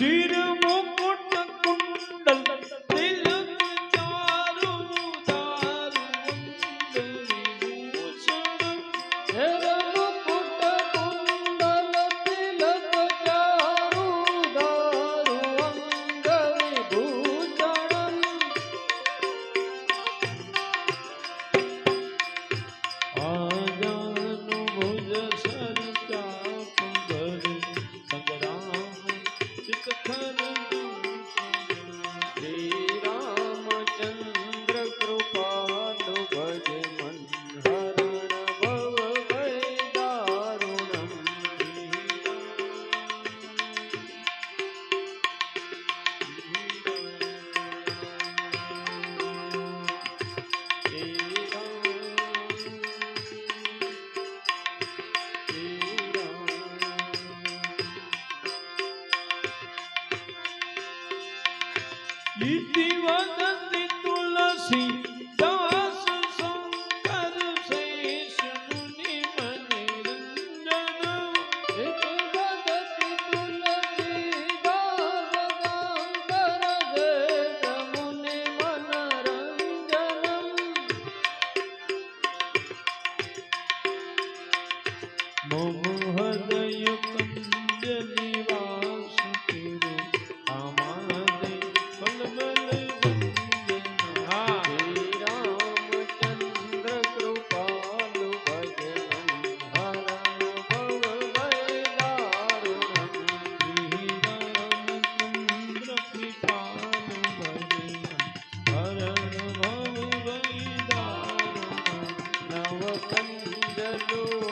Yeah. દીદી વદતી તુલસી દાસ શંકર શેષની મનોરંજન દીદી વદતી મોહ હૃદય you.